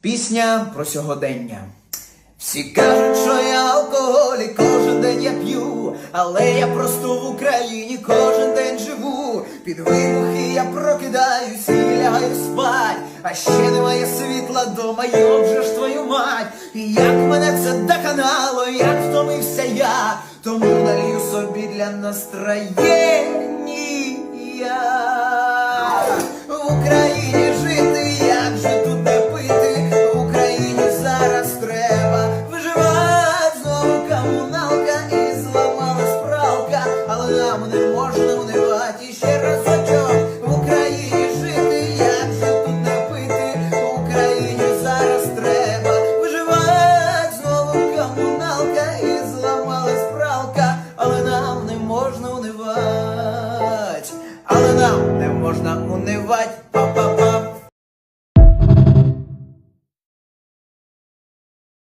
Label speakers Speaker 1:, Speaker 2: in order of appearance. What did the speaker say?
Speaker 1: Пісня про сьогодення. Всі кажуть, що я алкоголік, кожен день я п'ю, але я просто в Україні кожен день живу. Під вибухи я прокидаюсь і лягаю спать, а ще немає світла дома, йоб же ж твою мать. І як мене це доконало, як втомився я, тому налью собі для настроєння. не можна унивати І разочок. В Україні жити, як же тут не пити, в Україні зараз треба виживати. Знову комуналка і зламалась пралка, але нам не можна унивати, але нам не можна унивати, папа.